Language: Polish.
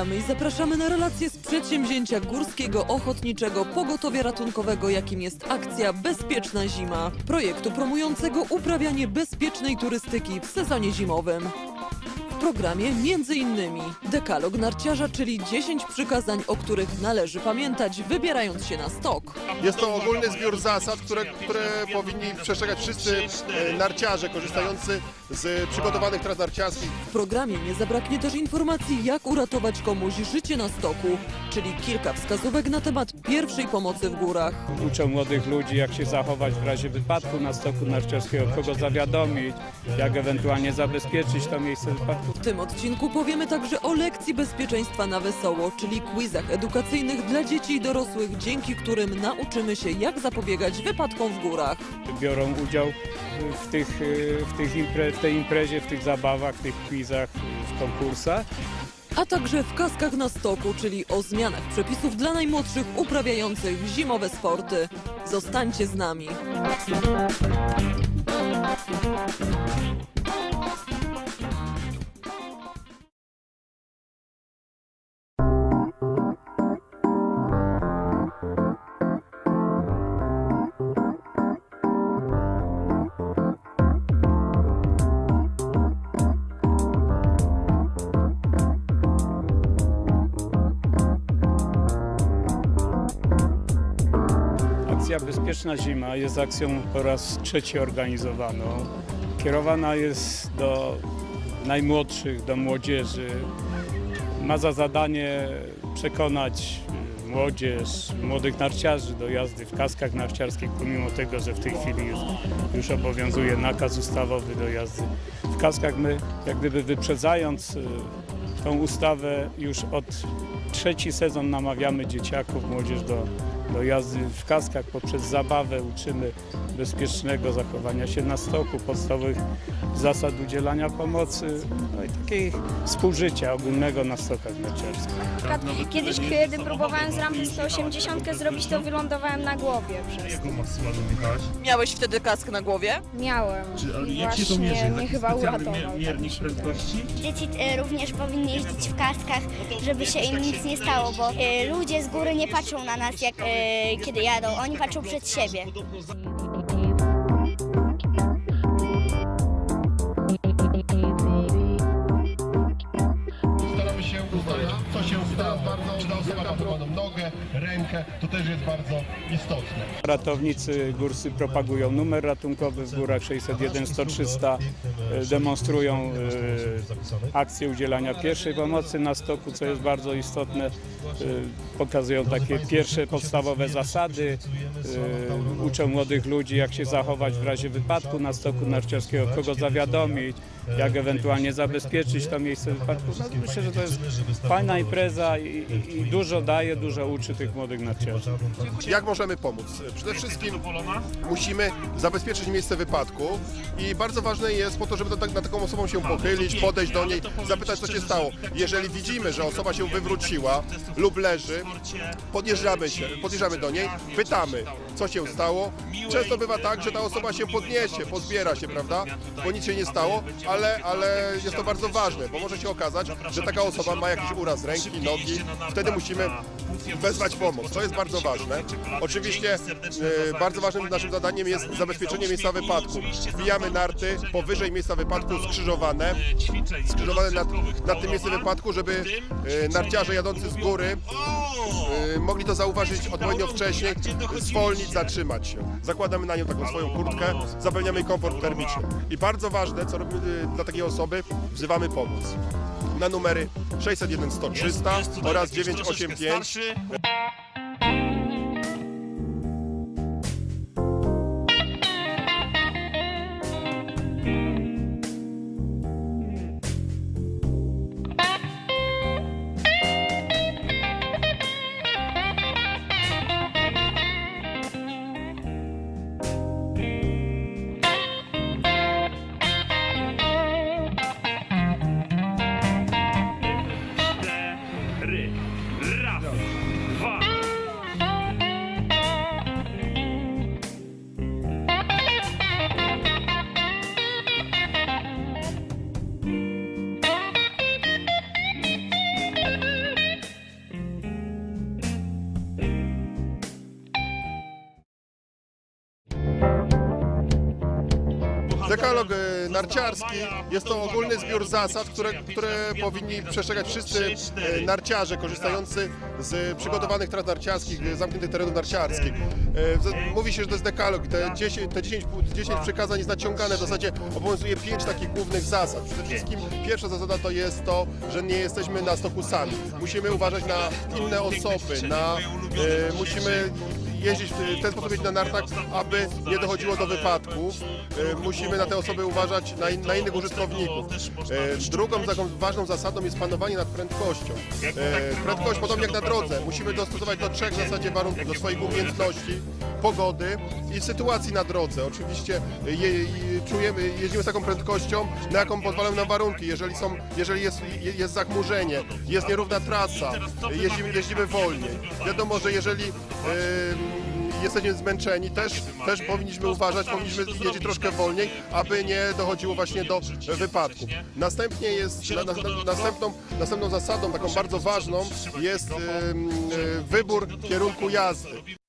Witamy i zapraszamy na relację z przedsięwzięcia Górskiego Ochotniczego Pogotowia Ratunkowego, jakim jest akcja Bezpieczna Zima. Projektu promującego uprawianie bezpiecznej turystyki w sezonie zimowym. W programie innymi dekalog narciarza, czyli 10 przykazań, o których należy pamiętać, wybierając się na stok. Jest to ogólny zbiór zasad, które, które powinni przestrzegać wszyscy e, narciarze korzystający z przygotowanych tras narciarskich. W programie nie zabraknie też informacji, jak uratować komuś życie na stoku, czyli kilka wskazówek na temat pierwszej pomocy w górach. Uczą młodych ludzi, jak się zachować w razie wypadku na stoku narciarskiego, kogo zawiadomić, jak ewentualnie zabezpieczyć to miejsce wypadku. W tym odcinku powiemy także o lekcji bezpieczeństwa na wesoło, czyli quizach edukacyjnych dla dzieci i dorosłych, dzięki którym nauczymy się, jak zapobiegać wypadkom w górach. Biorą udział w, tych, w, tych impre, w tej imprezie, w tych zabawach, w tych quizach, w konkursach. A także w kaskach na stoku, czyli o zmianach przepisów dla najmłodszych uprawiających zimowe sporty. Zostańcie z nami. Akcja Bezpieczna Zima jest akcją po raz trzeci organizowaną. Kierowana jest do najmłodszych, do młodzieży. Ma za zadanie przekonać młodzież, młodych narciarzy do jazdy w kaskach narciarskich, pomimo tego, że w tej chwili już, już obowiązuje nakaz ustawowy do jazdy w kaskach. My, jak gdyby wyprzedzając y, tą ustawę, już od trzeci sezon namawiamy dzieciaków, młodzież do, do jazdy w kaskach poprzez zabawę. Uczymy bezpiecznego zachowania się na stoku, podstawowych zasad udzielania pomocy, no i takiej współżycia ogólnego na stokach narciarskich. kiedyś, kiedy próbowałem z rampy 180 zrobić, to wylądowałem na głowie to. Miałeś wtedy kask na głowie? Miałem. Ale I jak się to mierzy? mnie chyba uratował. mie- Miernik prędkości? Dzieci e, również powinny jeździć w kaskach, żeby się im nic nie stało, bo e, ludzie z góry nie patrzą na nas, jak, e, kiedy jadą, oni patrzą przed siebie. Rękę, to też jest bardzo istotne. Ratownicy górscy propagują numer ratunkowy w górach 601 100 300, e, demonstrują e, akcję udzielania pierwszej pomocy na stoku, co jest bardzo istotne. E, Pokazują takie pierwsze podstawowe zasady, uczą młodych ludzi, jak się zachować w razie wypadku na stoku narciarskiego, kogo zawiadomić, jak ewentualnie zabezpieczyć to miejsce wypadku. No, myślę, że to jest fajna impreza i, i, i dużo daje, dużo uczy tych młodych narciarzy. Jak możemy pomóc? Przede wszystkim musimy zabezpieczyć miejsce wypadku i bardzo ważne jest po to, żeby tak- nad taką osobą się pochylić, podejść do niej, zapytać co się stało. Jeżeli widzimy, że osoba się wywróciła lub leży, podjeżdżamy, się, podjeżdżamy do niej, pytamy co się stało. Często bywa tak, że ta osoba się podniesie, pozbiera się, prawda? Bo nic się nie stało, ale, ale jest to bardzo ważne, bo może się okazać, że taka osoba ma jakiś uraz ręki, nogi. Wtedy musimy wezwać pomoc. To jest bardzo ważne. Oczywiście e, bardzo ważnym naszym zadaniem jest zabezpieczenie miejsca wypadku. Wbijamy narty powyżej miejsca wypadku skrzyżowane, skrzyżowane nad, nad tym miejscem wypadku, żeby e, narciarze jadący z góry e, mogli to zauważyć odpowiednio wcześniej, zwolnić, zatrzymać się. Zakładamy na nią taką swoją kurtkę, zapewniamy jej komfort termiczny. I bardzo ważne, co robimy e, dla takiej osoby, wzywamy pomoc. Na numery 601 100 300 oraz 985 Cztery. Raz, Dekalog e, narciarski jest to ogólny zbiór zasad, które, które powinni przestrzegać wszyscy e, narciarze korzystający z przygotowanych tras narciarskich, e, zamkniętych terenów narciarskich. Mówi się, że to jest dekalog. Te 10, te 10, pu- 10 przykazań jest naciągane. W zasadzie obowiązuje 5 takich głównych zasad. Przede wszystkim pierwsza zasada to jest to, że nie jesteśmy na stoku sami. Musimy uważać na inne osoby, na, musimy jeździć w ten sposób na nartach, aby nie dochodziło do wypadków. E, Musimy na te osoby uważać, na, in, na innych użytkowników. E, Drugą taką ważną zasadą jest panowanie nad prędkością. E, Prędkość, podobnie jak na drodze, musimy dostosować do trzech w zasadzie warunków, do swoich umiejętności, pogody i sytuacji na drodze. Oczywiście je, je, czujemy, jeździmy z taką prędkością, na jaką pozwalają nam warunki. Jeżeli, są, jeżeli jest, je- jest zachmurzenie, jest nierówna trasa, jeździmy, jeździmy wolniej. Wiadomo, że jeżeli em, jesteśmy zmęczeni, też, też powinniśmy uważać, powinniśmy jeździć troszkę wolniej, aby nie dochodziło właśnie do wypadków. Następnie jest, na, na, następną, następną zasadą, taką bardzo ważną, jest e, wybór kierunku jazdy.